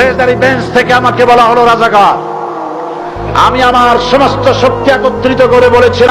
Treasury bench থেকে আমাকে বলা হলো রাজাকার। আমি আমার সমস্ত শক্তি একত্রিত করে বলেছিলাম